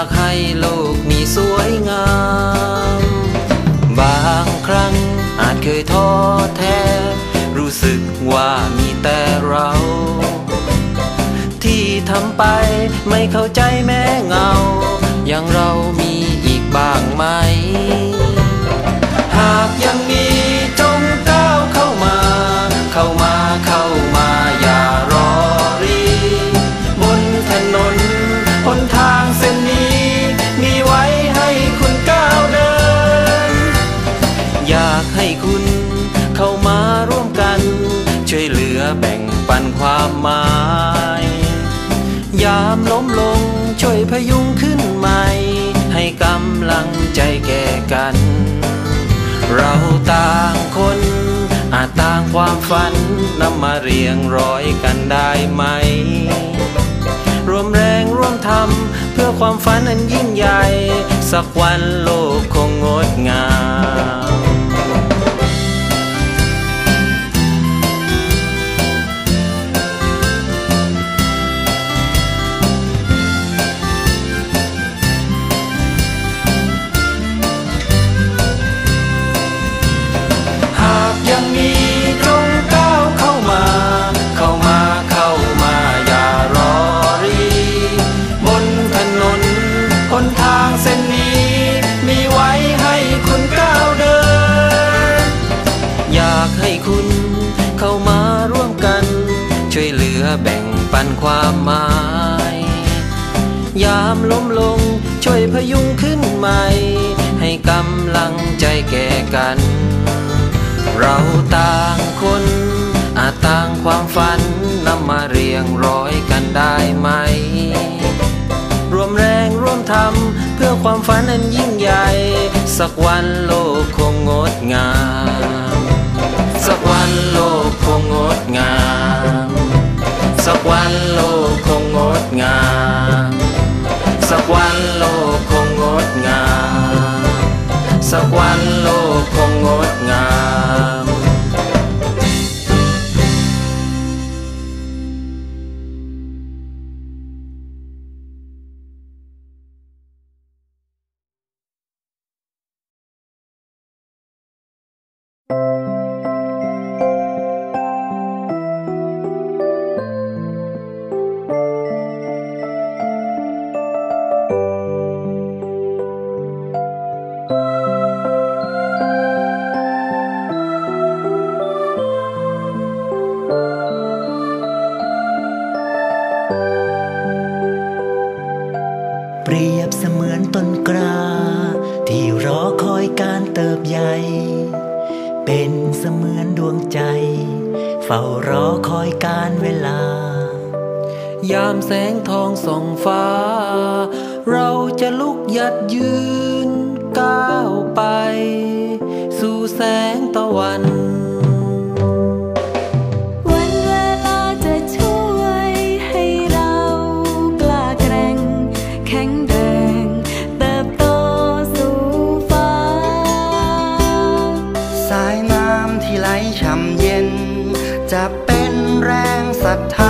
ากให้โลกนี้สวยงาม บางครั้งอาจเคยท้อแท้ รู้สึกว่ามีแต่เรา ที่ทำไปไม่เข้าใจแม้เงา อย่างเรามีอีกบ้างไหม กัน เราต่างคนอาจต่างความฝันนำมาเรียงร้อยกันได้ไหม รวมแรงร่วมทำเพื่อความฝันอันยิ่งใหญ่ สักวันโลกคงงดงาม ความหมาย ยามล้มลงช่วยพยุงขึ้นใหม่ ให้กำลังใจแก่กัน เราต่างคนอาจต่างความฝันนำมาเรียงร้อยกันได้ไหม รวมแรงร่วมทำเพื่อความฝันอันยิ่งใหญ่ สักวันโลกคงงดงาม สักวันโลกคงงดงาม สักวันโลกคงงดงามสักวันโลกคง เปรียบเสมือนต้นกล้าที่รอคอยการเติบใหญ่ เป็นเสมือนดวงใจ เฝ้ารอคอยการเวลา ยามแสงทองส่องฟ้า เราจะลุกหยัดยืนก้าวไป สู่แสงตะวัน แรงศรัทธา